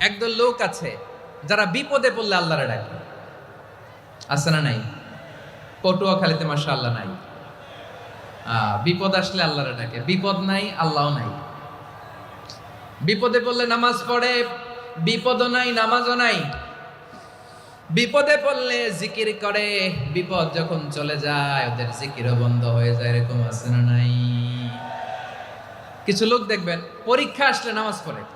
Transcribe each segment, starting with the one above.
একদল লোক আছে যারা বিপদে পড়লে আল্লাহরে ডাকে। আছে না নাই? পটুয়াখালীতে মাসা আল্লাহ নাই বিপদ আসলে আল্লাহরে ডাকে। বিপদ নাই, আল্লাহও নাই। বিপদে পড়লে নামাজ পড়ে, বিপদও নাই, নামাজও নাই। বিপদে পড়লে জিকির করে, বিপদ যখন চলে যায়, ওদের জিকিরও বন্ধ হয়ে যায়, এরকম আছে না নাই? কিছু লোক দেখবেন, পরীক্ষা আসলে নামাজ পড়ে।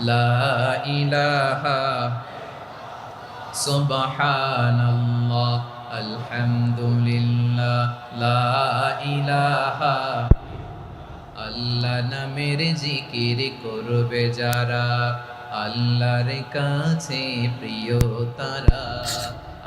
লা ইলাহা সুবহানাল্লাহ, আলহামদুলিল্লাহ, লা ইলাহা আল্লাহ নামের জিকির করবে যারা, আল্লাহর কাছে প্রিয় তারা।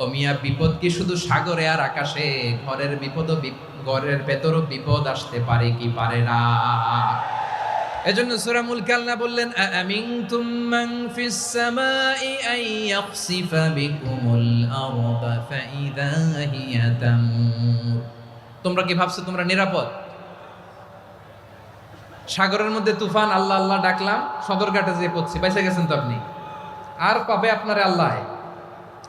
ও মিয়া, বিপদ কি শুধু সাগরে আর আকাশে? ঘরের বিপদ ঘরের ভেতরও বিপদ আসতে পারে কি পারে না? এজন্য সূরা মুলক আল্লাহ বললেন আমিনতুম মান ফিস সামাই আন ইয়াখসিফা বিকুমুল আরদা ফাইদা হিয়া তামুর। তোমরা কি ভাবছ তোমরা নিরাপদ? সাগরের মধ্যে তুফান, আল্লাহ আল্লাহ ডাকলাম, সদরঘাটে যেয়ে পড়ছি বাইসে গেছেন তো আপনি? আর পাবে আপনার আল্লাহ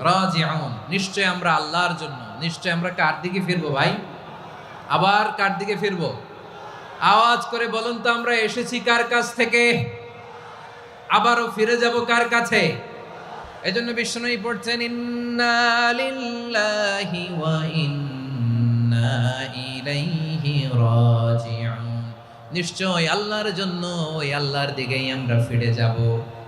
রাজিউন। নিশ্চয় আমরা আল্লাহর জন্য। নিশ্চয় আমরা কার দিকে ফিরবো ভাই? আবার কার দিকে ফিরবো? আওয়াজ করে বলুন তো আমরা এসেছি কার কাছ থেকে? আবারও ফিরে যাব কার কাছে? এজন্য বিষ্ণুই পড়ছেন, ইন্না লিল্লাহি ওয়া ইন্না ইলাইহি রাজিউন। নিশ্চয় আল্লাহর জন্য ওই আল্লাহর দিকেই আমরা ফিরে যাব।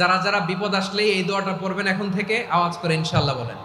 যারা যারা বিপদ আসলে এই দোয়াটা পড়বেন এখন থেকে আওয়াজ করে ইনশাল্লাহ বলেন।